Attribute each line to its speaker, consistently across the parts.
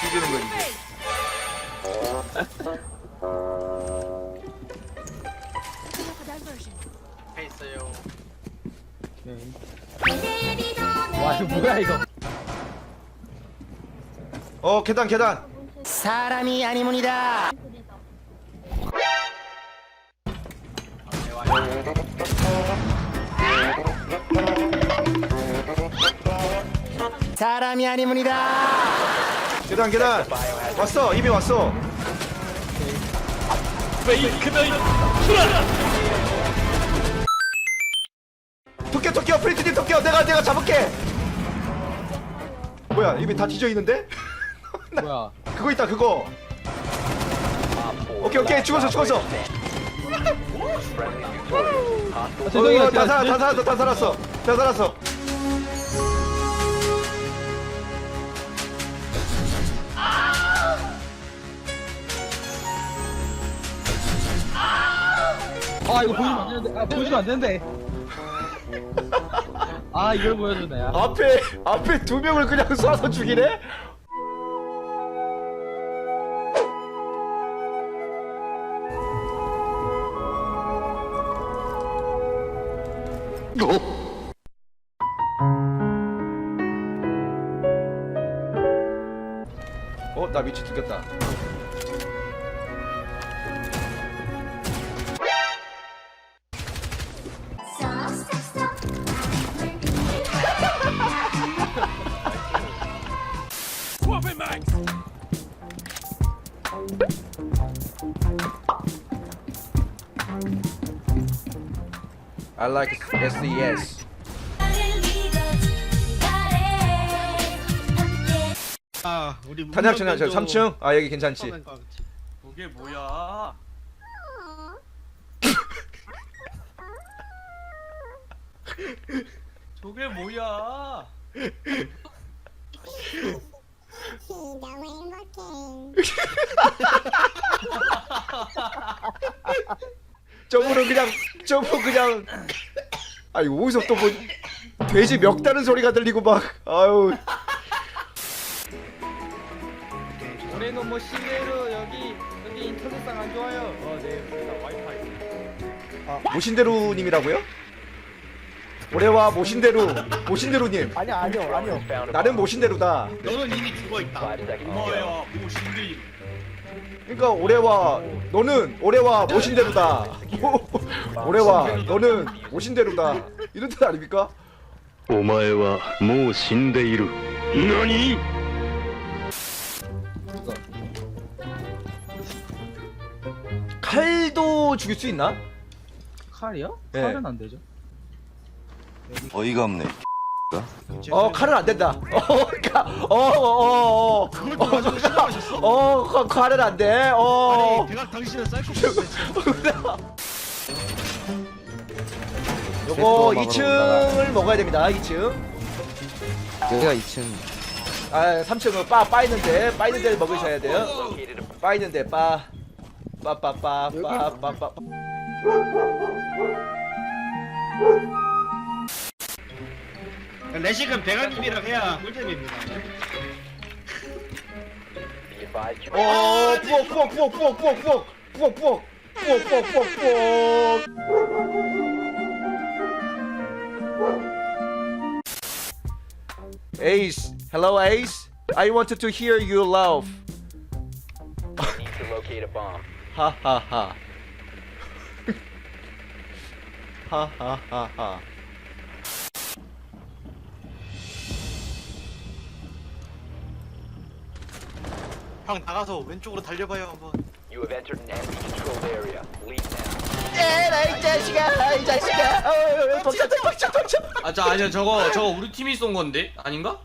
Speaker 1: 뒤지는 거지.
Speaker 2: 있어요.
Speaker 3: 와 이거 뭐야 이거
Speaker 1: 어 계단 계단.
Speaker 4: 사람이 아니문이다. 사람이 아니문이다.
Speaker 1: 계단 계단. 왔어 이미 왔어. 토끼 토끼 프리트님 토끼 내가 내가 잡을게. 뭐야 이미 다 뒤져 있는데?
Speaker 3: 뭐야
Speaker 1: 그거 있다 그거. 오케이 오케이 죽었어 죽었어.
Speaker 3: 아, 죄송해요
Speaker 1: 어, 다
Speaker 3: 제가
Speaker 1: 살아 다 살았어 다 살았어 다 살았어.
Speaker 3: 아 이거 보여주면 안 되는데 아 보여주면 안 되는데 아 이걸 보여주네 아.
Speaker 1: 앞에 앞에 두 명을 그냥 쏴서 죽이네? 어, 나 위치 들켰다. I like SES.
Speaker 2: 아, 우리
Speaker 1: 탄약 탄약 저 3층. 아 여기 괜찮지.
Speaker 2: 그게 뭐야? 저게 뭐야?
Speaker 5: 너무 행복해.
Speaker 1: 점으로 그냥 점프 그냥. 아니 어디서 또뭐 돼지 멱 다는 소리가 들리고 막 아유
Speaker 3: 올해는 뭐 시내로 여기 여기 인터넷상 안 좋아요 어네 와이파이
Speaker 1: 모신대루님이라고요? 올해와 모신대루 모신대루님
Speaker 4: 아니요 아니요 아니요.
Speaker 1: 나는 모신대루다.
Speaker 2: 너는 이미 죽어 있다. 뭐야? 뭐 신비?
Speaker 1: 그러니까 올해와 너는 올해와 모신대루다. 올해와 너는 모신대루다. 이런 뜻 아닙니까?
Speaker 6: お前はもう死んでいる何
Speaker 1: 칼도 죽일 수 있나?
Speaker 3: 칼이요?
Speaker 1: 네.
Speaker 3: 칼은 안 되죠
Speaker 7: 어이가 없네.
Speaker 1: 어 칼은 안 된다. 어, 카, 어, 어, 어,
Speaker 2: 그걸 또 가지고 싫어하셨어?
Speaker 1: 어, 어, 칼은 안 돼. 어.
Speaker 2: 아니, 대각 당신은 사이코패스.
Speaker 1: 요거 2층을 먹어야 됩니다. 2층.
Speaker 4: 여기가 2층.
Speaker 1: 아, 3층은 빠, 빠 있는데, 빠 있는데 먹으셔야 돼요. 빠 있는데, 빠. 빠, 빠, 빠, 빠, 빠, 빠.
Speaker 2: 레식은 배가님이랑 해야 꿀잼입니다.
Speaker 1: Oh, fuck, fuck, fuck, fuck, fuck, fuck, fuck, fuck, fuck, fuck! płok, płok. Ace, hello Ace. I wanted to hear you laugh. Need to locate a bomb. Ha ha ha. ha ha ha ha.
Speaker 2: 형 나가서 왼쪽으로 달려봐요 한번.
Speaker 1: 에라 이 자식아, 이 자식아. 어, 덕쳐, 덕쳐, 덕쳐.
Speaker 8: 아, 저 아니야 저거 저거 우리 팀이 쏜 건데 아닌가?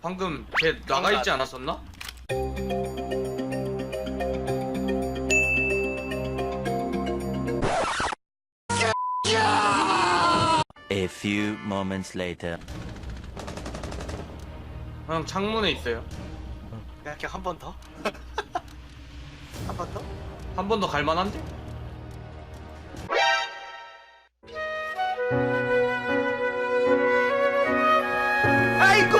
Speaker 8: 방금 걔 나가 있지 않았었나?
Speaker 4: A few moments later.
Speaker 8: 형 창문에 있어요.
Speaker 2: 그냥 한번 더? 한 번 더?
Speaker 8: 한 번 더 갈만한데? 아이고!